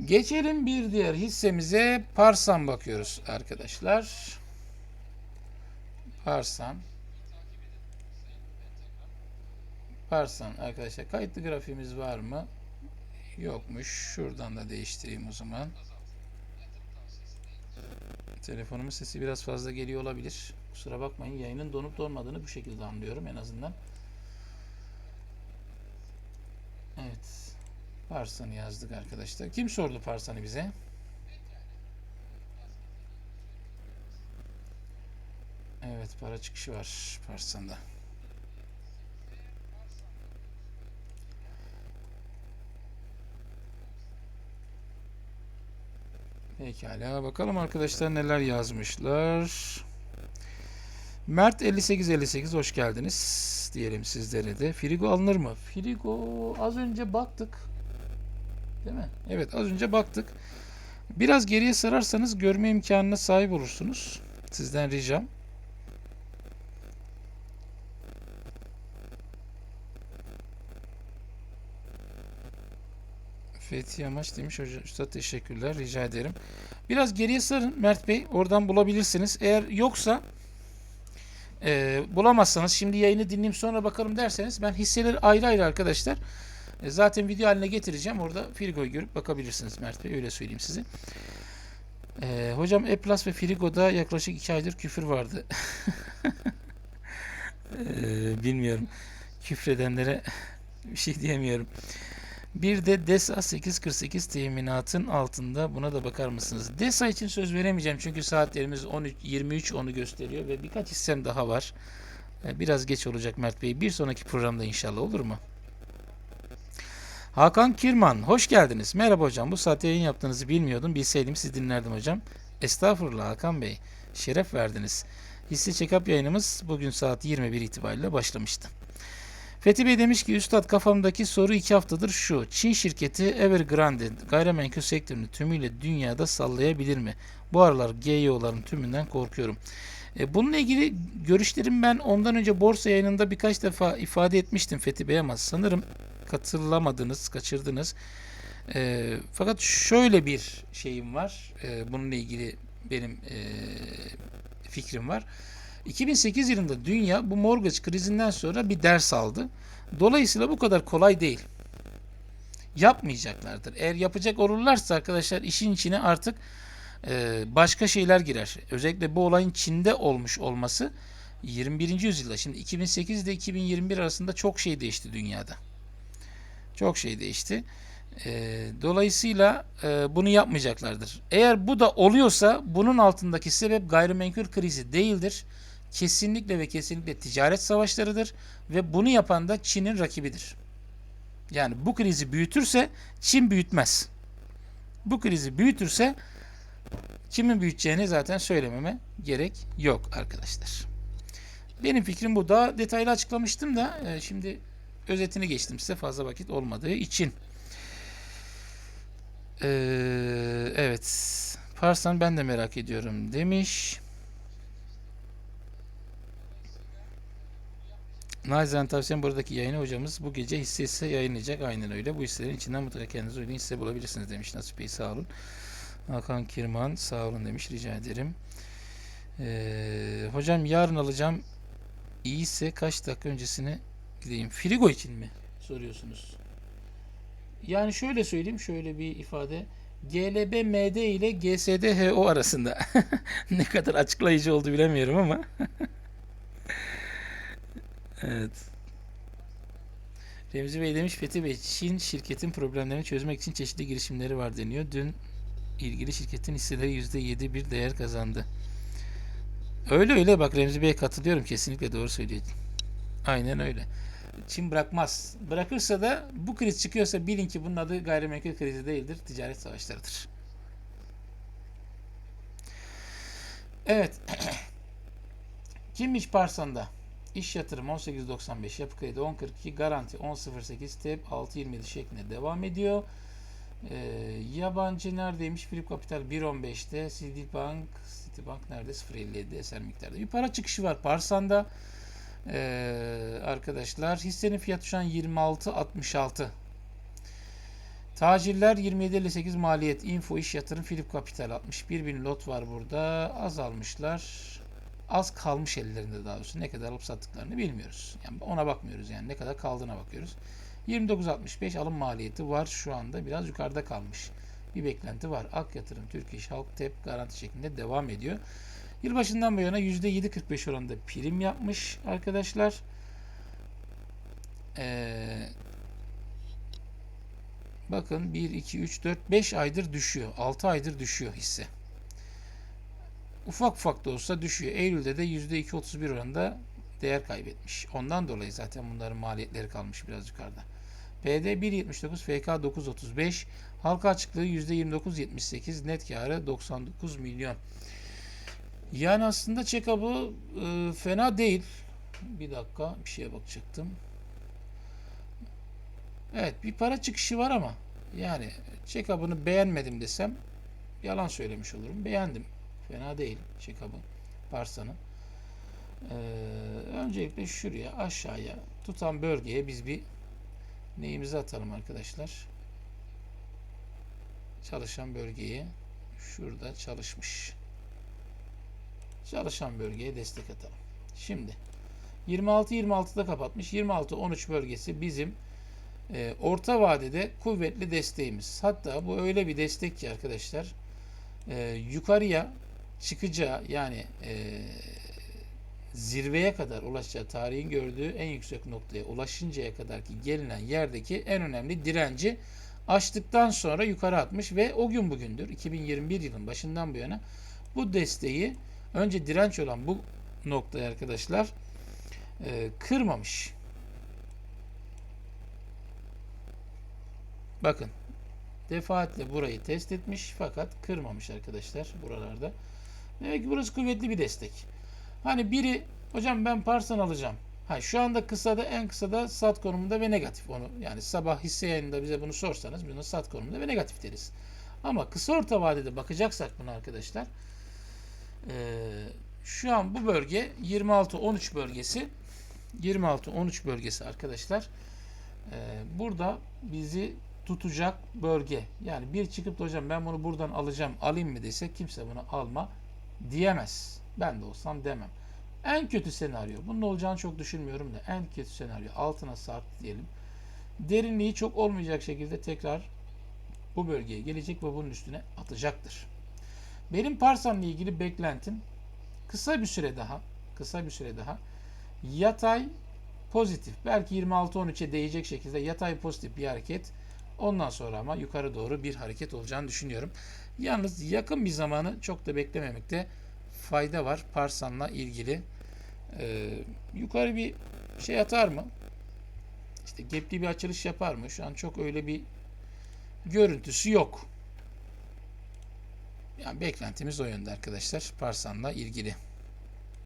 Geçelim bir diğer hissemize. Parsan bakıyoruz arkadaşlar. Parsan. Parsan arkadaşlar. Kayıtlı grafiğimiz var mı? Yokmuş. Şuradan da değiştireyim o zaman. Telefonumun sesi biraz fazla geliyor olabilir. Kusura bakmayın. Yayının donup donmadığını bu şekilde anlıyorum en azından. Evet. Parsan'ı yazdık arkadaşlar. Kim sordu Parsan'ı bize? Evet para çıkışı var Parsan'da. Pekala bakalım arkadaşlar neler yazmışlar. Mert 5858 hoş geldiniz diyelim sizlere de. Frigo alınır mı? Frigo az önce baktık. Değil mi? Evet az önce baktık. Biraz geriye sararsanız görme imkanına sahip olursunuz. Sizden ricam. Fethi Yamaç demiş hocam. Üstad teşekkürler. Rica ederim. Biraz geriye sarın Mert Bey. Oradan bulabilirsiniz. Eğer yoksa e, bulamazsanız şimdi yayını dinleyeyim sonra bakalım derseniz ben hisseleri ayrı ayrı arkadaşlar e, zaten video haline getireceğim. Orada Frigo'yu görüp bakabilirsiniz Mert Bey. Öyle söyleyeyim size. E, hocam E-Plus ve Frigo'da yaklaşık 2 aydır küfür vardı. e, bilmiyorum. Küfredenlere bir şey diyemiyorum. Bir de DESA 848 teminatın altında buna da bakar mısınız? DESA için söz veremeyeceğim çünkü saatlerimiz 13 23 onu gösteriyor ve birkaç hissem daha var. E, Biraz geç olacak Mert Bey. Bir sonraki programda inşallah olur mu? Hakan Kirman, hoş geldiniz. Merhaba hocam. Bu saatte yayın yaptığınızı bilmiyordum. Bilseydim siz dinlerdim hocam. Estağfurullah Hakan Bey. Şeref verdiniz. Hisse check-up yayınımız bugün saat 21 itibariyle başlamıştı. Fethi Bey demiş ki Üstad kafamdaki soru iki haftadır şu. Çin şirketi Evergrande gayrimenkul sektörünü tümüyle dünyada sallayabilir mi? Bu aralar GEO'ların tümünden korkuyorum. E, bununla ilgili görüşlerim ben ondan önce borsa yayınında birkaç defa ifade etmiştim Fethi Bey ama sanırım katılamadınız, kaçırdınız. E, fakat şöyle bir şeyim var. E, bununla ilgili benim e, fikrim var. 2008 yılında dünya bu mortgage krizinden sonra bir ders aldı. Dolayısıyla bu kadar kolay değil. Yapmayacaklardır. Eğer yapacak olurlarsa arkadaşlar işin içine artık e, başka şeyler girer. Özellikle bu olayın Çin'de olmuş olması 21. yüzyılda. Şimdi 2008 ile 2021 arasında çok şey değişti dünyada. Çok şey değişti. E, dolayısıyla e, bunu yapmayacaklardır. Eğer bu da oluyorsa bunun altındaki sebep gayrimenkul krizi değildir. Kesinlikle ve kesinlikle ticaret savaşlarıdır ve bunu yapan da Çin'in rakibidir. Yani bu krizi büyütürse Çin büyütmez. Bu krizi büyütürse kimin büyüteceğini zaten söylememe gerek yok arkadaşlar. Benim fikrim bu. Daha detaylı açıklamıştım da e, şimdi özetini geçtim size fazla vakit olmadığı için. Ee, evet. Parsan ben de merak ediyorum demiş. Naizan tavsiyem buradaki yayını hocamız bu gece hisse hisse yayınlayacak. Aynen öyle. Bu hisselerin içinden mutlaka kendinize uygun hisse bulabilirsiniz demiş Nasip Bey sağ olun. Hakan Kirman sağ olun demiş rica ederim. Ee, hocam yarın alacağım iyiyse kaç dakika öncesine gideyim. Frigo için mi soruyorsunuz? Yani şöyle söyleyeyim şöyle bir ifade. GLB MD ile GSD HO arasında. ne kadar açıklayıcı oldu bilemiyorum ama. evet. Remzi Bey demiş Fethi Bey Çin şirketin problemlerini çözmek için çeşitli girişimleri var deniyor. Dün ilgili şirketin hisseleri %7 bir değer kazandı. Öyle öyle bak Remzi Bey'e katılıyorum kesinlikle doğru söylüyor. Aynen öyle. Çin bırakmaz. Bırakırsa da bu kriz çıkıyorsa bilin ki bunun adı gayrimenkul krizi değildir, ticaret savaşlarıdır. Evet. Kimmiş Parsan'da? İş yatırım 18.95, yapı kredi 10.42, garanti 10.08, TEP 6.27 şeklinde devam ediyor. Ee, yabancı neredeymiş? Philip Capital 1.15'te, Citibank, Citibank nerede? 0.57 eser miktarda. Bir para çıkışı var Parsan'da. Ee, arkadaşlar hissenin fiyatı şu an 26.66. Tacirler 27.58 maliyet. Info iş yatırım Philip Capital 61 bin lot var burada. Az almışlar. Az kalmış ellerinde daha doğrusu. Ne kadar alıp sattıklarını bilmiyoruz. Yani ona bakmıyoruz yani. Ne kadar kaldığına bakıyoruz. 29.65 alım maliyeti var şu anda. Biraz yukarıda kalmış. Bir beklenti var. Ak yatırım, Türk İş, Halk TEP garanti şeklinde devam ediyor. Yılbaşından bu yana %7.45 oranında prim yapmış arkadaşlar. Ee, bakın 1, 2, 3, 4, 5 aydır düşüyor. 6 aydır düşüyor hisse. Ufak ufak da olsa düşüyor. Eylül'de de %2.31 oranında değer kaybetmiş. Ondan dolayı zaten bunların maliyetleri kalmış biraz yukarıda. PD 1.79, FK 9.35, halka açıklığı %29.78, net karı 99 milyon. Yani aslında check-up'ı e, fena değil. Bir dakika bir şeye bakacaktım. Evet bir para çıkışı var ama yani check-up'ını beğenmedim desem yalan söylemiş olurum. Beğendim. Fena değil check-up'ı. Parsa'nın. Ee, öncelikle şuraya aşağıya tutan bölgeye biz bir neyimizi atalım arkadaşlar. Çalışan bölgeyi şurada çalışmış. Çalışan bölgeye destek atalım. Şimdi 26-26'da kapatmış. 26-13 bölgesi bizim e, orta vadede kuvvetli desteğimiz. Hatta bu öyle bir destek ki arkadaşlar e, yukarıya çıkacağı yani e, zirveye kadar ulaşacağı tarihin gördüğü en yüksek noktaya ulaşıncaya kadar ki gelinen yerdeki en önemli direnci aştıktan sonra yukarı atmış ve o gün bugündür 2021 yılın başından bu yana bu desteği önce direnç olan bu noktayı arkadaşlar e, kırmamış. Bakın defaatle burayı test etmiş fakat kırmamış arkadaşlar buralarda. Demek ki burası kuvvetli bir destek. Hani biri hocam ben parsan alacağım. Ha, şu anda kısada en kısada sat konumunda ve negatif. Onu yani sabah hisse yayınında bize bunu sorsanız bunu sat konumunda ve negatif deriz. Ama kısa orta vadede bakacaksak bunu arkadaşlar ee, şu an bu bölge 26-13 bölgesi 26-13 bölgesi arkadaşlar ee, burada bizi tutacak bölge. Yani bir çıkıp da hocam ben bunu buradan alacağım alayım mı dese kimse bunu alma diyemez. Ben de olsam demem. En kötü senaryo. Bunun olacağını çok düşünmüyorum da en kötü senaryo altına sarktı diyelim. Derinliği çok olmayacak şekilde tekrar bu bölgeye gelecek ve bunun üstüne atacaktır. Benim Parsan'la ilgili beklentim kısa bir süre daha kısa bir süre daha yatay pozitif belki 26-13'e değecek şekilde yatay pozitif bir hareket ondan sonra ama yukarı doğru bir hareket olacağını düşünüyorum. Yalnız yakın bir zamanı çok da beklememekte fayda var Parsan'la ilgili. Ee, yukarı bir şey atar mı? İşte gepli bir açılış yapar mı? Şu an çok öyle bir görüntüsü yok. Yani beklentimiz o yönde arkadaşlar Parsan'la ilgili.